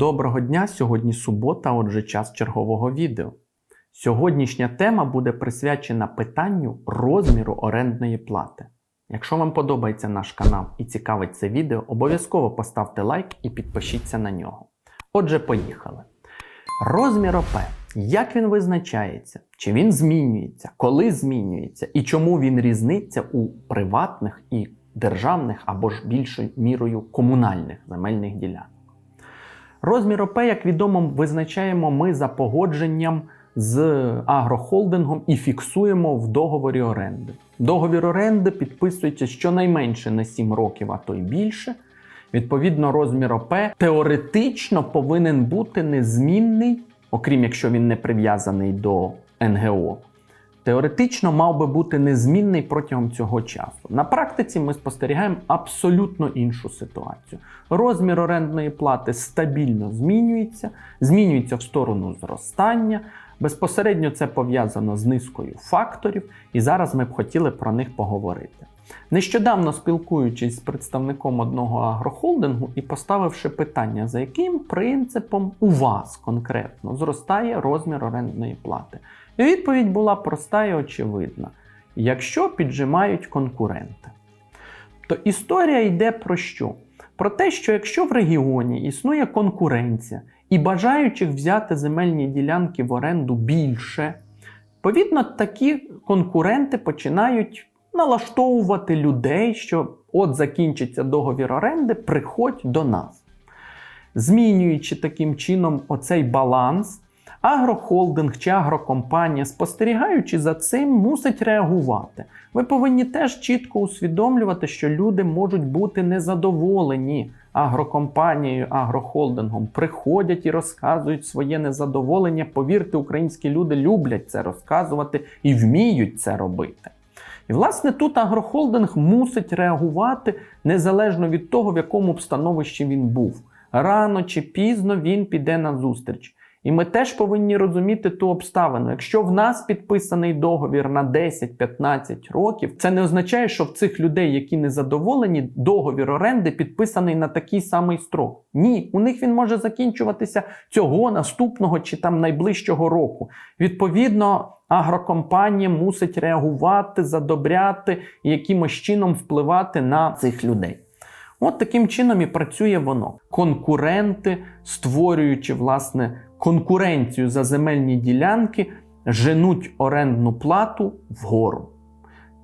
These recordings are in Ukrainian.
Доброго дня! Сьогодні субота, отже, час чергового відео. Сьогоднішня тема буде присвячена питанню розміру орендної плати. Якщо вам подобається наш канал і цікавить це відео, обов'язково поставте лайк і підпишіться на нього. Отже, поїхали. Розмір ОП. Як він визначається? Чи він змінюється? Коли змінюється? І чому він різниться у приватних і державних або ж більшою мірою комунальних земельних ділянок? Розмір ОП, як відомо, визначаємо ми за погодженням з агрохолдингом і фіксуємо в договорі оренди. Договір оренди підписується щонайменше на 7 років, а то й більше. Відповідно, розмір ОП теоретично повинен бути незмінний, окрім якщо він не прив'язаний до НГО. Теоретично мав би бути незмінний протягом цього часу. На практиці ми спостерігаємо абсолютно іншу ситуацію. Розмір орендної плати стабільно змінюється, змінюється в сторону зростання. Безпосередньо це пов'язано з низкою факторів, і зараз ми б хотіли про них поговорити. Нещодавно спілкуючись з представником одного агрохолдингу і поставивши питання, за яким принципом у вас конкретно зростає розмір орендної плати. І відповідь була проста і очевидна: якщо піджимають конкуренти. То історія йде про що? Про те, що якщо в регіоні існує конкуренція і бажаючих взяти земельні ділянки в оренду більше, відповідно, такі конкуренти починають налаштовувати людей, що от закінчиться договір оренди, приходь до нас. Змінюючи таким чином оцей баланс, агрохолдинг чи агрокомпанія, спостерігаючи за цим, мусить реагувати. Ви повинні теж чітко усвідомлювати, що люди можуть бути незадоволені агрокомпанією, агрохолдингом, приходять і розказують своє незадоволення. Повірте, українські люди люблять це розказувати і вміють це робити. І, власне, тут агрохолдинг мусить реагувати незалежно від того, в якому б становищі він був. Рано чи пізно він піде на зустріч. І ми теж повинні розуміти ту обставину. Якщо в нас підписаний договір на 10-15 років, це не означає, що в цих людей, які не задоволені, договір оренди підписаний на такий самий строк. Ні, у них він може закінчуватися цього наступного чи там найближчого року. Відповідно, агрокомпанія мусить реагувати, задобряти і якимось чином впливати на цих людей. От таким чином і працює воно. Конкуренти, створюючи власне конкуренцію за земельні ділянки, женуть орендну плату вгору.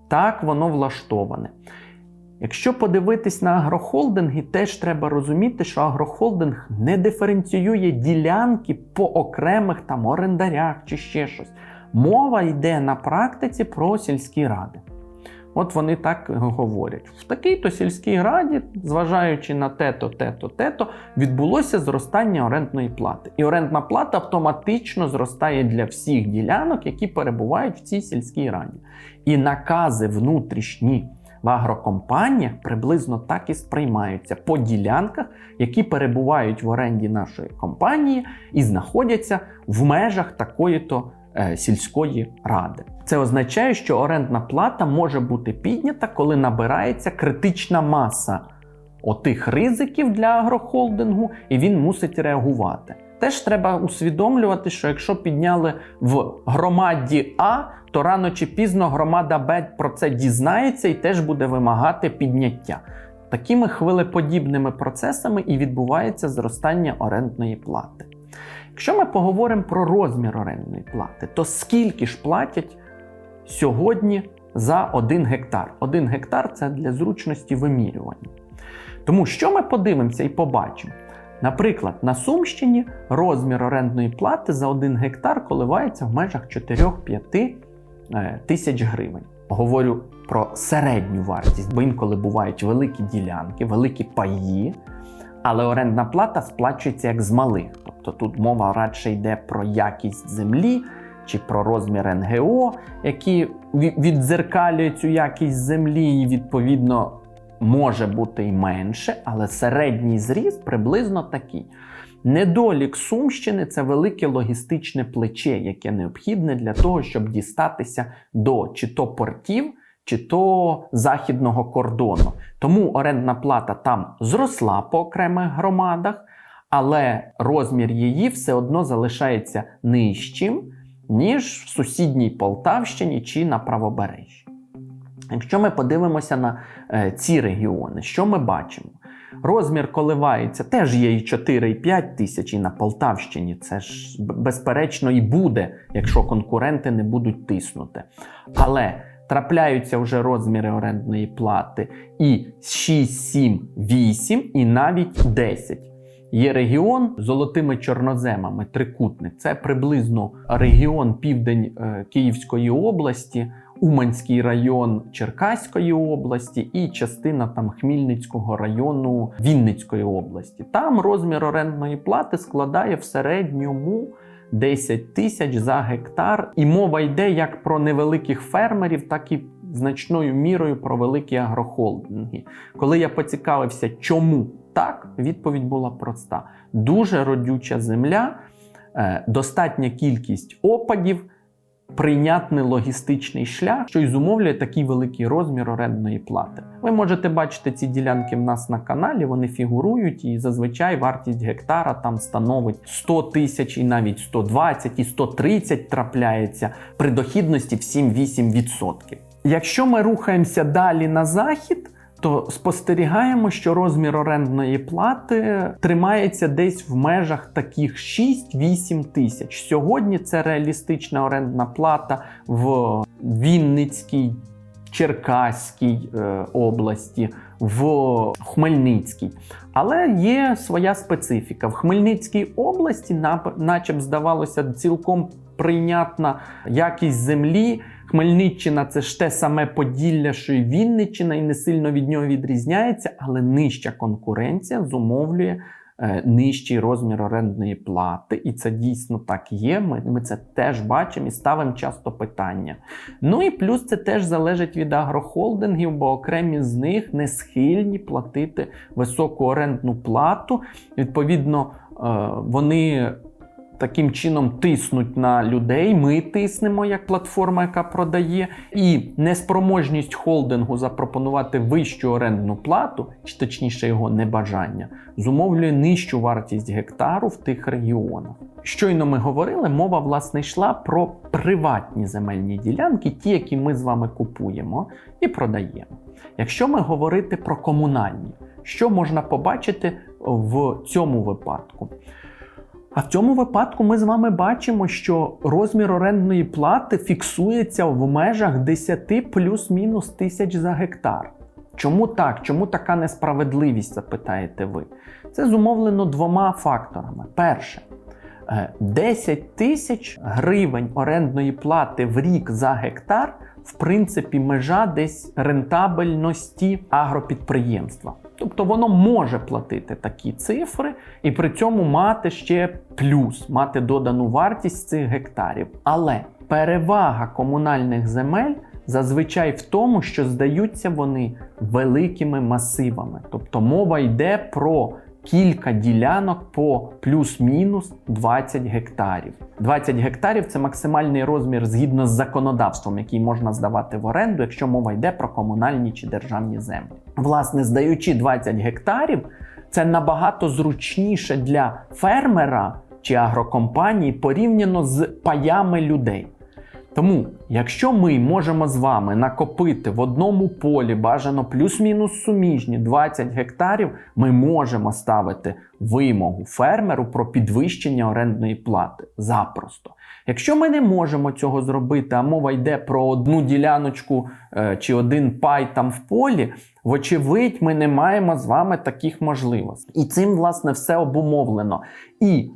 Так воно влаштоване. Якщо подивитись на агрохолдинги, теж треба розуміти, що агрохолдинг не диференціює ділянки по окремих там орендарях чи ще щось. Мова йде на практиці про сільські ради. От вони так говорять. В такій-то сільській раді, зважаючи на те-то, те-то, те-то, відбулося зростання орендної плати. І орендна плата автоматично зростає для всіх ділянок, які перебувають в цій сільській раді. І накази внутрішні в агрокомпаніях приблизно так і сприймаються по ділянках, які перебувають в оренді нашої компанії і знаходяться в межах такої-то е, сільської ради. Це означає, що орендна плата може бути піднята, коли набирається критична маса отих ризиків для агрохолдингу, і він мусить реагувати. Теж треба усвідомлювати, що якщо підняли в громаді А, то рано чи пізно громада Б про це дізнається і теж буде вимагати підняття. Такими хвилеподібними процесами і відбувається зростання орендної плати. Якщо ми поговоримо про розмір орендної плати, то скільки ж платять сьогодні за 1 гектар? 1 гектар це для зручності вимірювання. Тому що ми подивимося і побачимо? Наприклад, на Сумщині розмір орендної плати за 1 гектар коливається в межах 4-5 е, тисяч гривень. Говорю про середню вартість, бо інколи бувають великі ділянки, великі паї, але орендна плата сплачується як з малих. Тобто тут мова радше йде про якість землі чи про розмір НГО, які віддзеркалюють цю якість землі, і відповідно може бути і менше, але середній зріст приблизно такий. Недолік Сумщини це велике логістичне плече, яке необхідне для того, щоб дістатися до чи то портів, чи то західного кордону. Тому орендна плата там зросла по окремих громадах. але розмір її все одно залишається нижчим, ніж в сусідній Полтавщині чи на правобережжі. Якщо ми подивимося на е, ці регіони, що ми бачимо? Розмір коливається, теж є і 4, і 5 тисяч, і на Полтавщині. Це ж безперечно і буде, якщо конкуренти не будуть тиснути. Але трапляються вже розміри орендної плати і 6, 7, 8, і навіть 10. Є регіон з золотими чорноземами, трикутник. Це приблизно регіон південь е, Київської області, Уманський район Черкаської області і частина там Хмільницького району Вінницької області. Там розмір орендної плати складає в середньому 10 тисяч за гектар. І мова йде як про невеликих фермерів, так і значною мірою про великі агрохолдинги. Коли я поцікавився, чому так, відповідь була проста: дуже родюча земля, е, достатня кількість опадів, прийнятний логістичний шлях, що й зумовлює такий великий розмір орендної плати. Ви можете бачити ці ділянки в нас на каналі, вони фігурують, і зазвичай вартість гектара там становить 100 тисяч і навіть 120 і 130 трапляється при дохідності в 7-8%. Якщо ми рухаємося далі на захід, то спостерігаємо, що розмір орендної плати тримається десь в межах таких 6-8 тисяч. Сьогодні це реалістична орендна плата в Вінницькій, Черкаській е, області, в Хмельницькій. Але є своя специфіка. В Хмельницькій області, нап- наче б здавалося, цілком прийнятна якість землі. Хмельниччина це ж те саме Поділля, що й Вінниччина, і не сильно від нього відрізняється, але нижча конкуренція зумовлює е, нижчий розмір орендної плати. І це дійсно так є. Ми, ми це теж бачимо і ставимо часто питання. Ну і плюс це теж залежить від агрохолдингів, бо окремі з них не схильні платити високу орендну плату. Відповідно, е, вони таким чином тиснуть на людей. Ми тиснемо як платформа, яка продає, і неспроможність холдингу запропонувати вищу орендну плату, чи точніше його небажання, зумовлює нижчу вартість гектару в тих регіонах. Щойно ми говорили, мова власне йшла про приватні земельні ділянки, ті, які ми з вами купуємо і продаємо. Якщо ми говорити про комунальні, що можна побачити в цьому випадку? А в цьому випадку ми з вами бачимо, що розмір орендної плати фіксується в межах 10 плюс-мінус тисяч за гектар. Чому так? Чому така несправедливість, запитаєте ви? Це зумовлено двома факторами. Перше, 10 тисяч гривень орендної плати в рік за гектар, в принципі, межа десь рентабельності агропідприємства. Тобто воно може платити такі цифри і при цьому мати ще плюс, мати додану вартість цих гектарів. Але перевага комунальних земель зазвичай в тому, що здаються вони великими масивами. Тобто мова йде про кілька ділянок по плюс-мінус 20 гектарів. 20 гектарів це максимальний розмір згідно з законодавством, який можна здавати в оренду, якщо мова йде про комунальні чи державні землі. Власне, здаючи 20 гектарів, це набагато зручніше для фермера чи агрокомпанії порівняно з паями людей. Тому, якщо ми можемо з вами накопити в одному полі бажано плюс-мінус суміжні 20 гектарів, ми можемо ставити вимогу фермеру про підвищення орендної плати запросто. Якщо ми не можемо цього зробити, а мова йде про одну діляночку е, чи один пай там в полі, вочевидь, ми не маємо з вами таких можливостей. І цим, власне, все обумовлено. І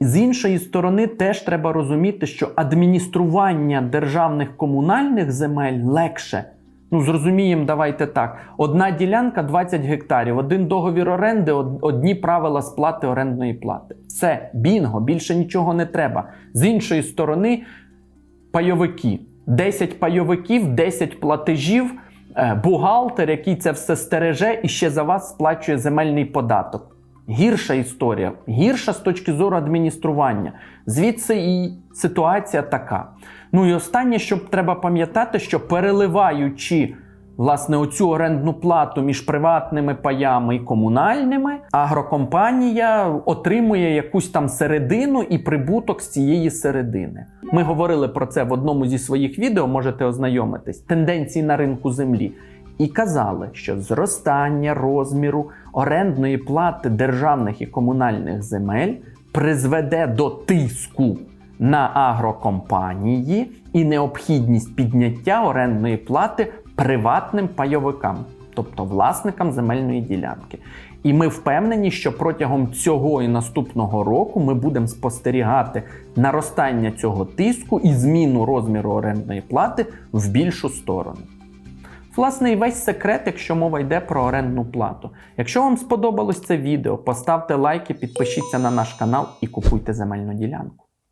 з іншої сторони, теж треба розуміти, що адміністрування державних комунальних земель легше. Ну, зрозуміємо, давайте так. Одна ділянка 20 гектарів, один договір оренди, одні правила сплати орендної плати. Все, бінго, більше нічого не треба. З іншої сторони, пайовики. 10 пайовиків, 10 платежів, е, бухгалтер, який це все стереже і ще за вас сплачує земельний податок. Гірша історія, гірша з точки зору адміністрування. Звідси і ситуація така. Ну і останнє, що треба пам'ятати, що переливаючи власне оцю орендну плату між приватними паями і комунальними, агрокомпанія отримує якусь там середину і прибуток з цієї середини. Ми говорили про це в одному зі своїх відео, можете ознайомитись. Тенденції на ринку землі. І казали, що зростання розміру орендної плати державних і комунальних земель призведе до тиску на агрокомпанії і необхідність підняття орендної плати приватним пайовикам, тобто власникам земельної ділянки. І ми впевнені, що протягом цього і наступного року ми будемо спостерігати наростання цього тиску і зміну розміру орендної плати в більшу сторону. Власне, і весь секрет, якщо мова йде про орендну плату. Якщо вам сподобалось це відео, поставте лайки, підпишіться на наш канал і купуйте земельну ділянку.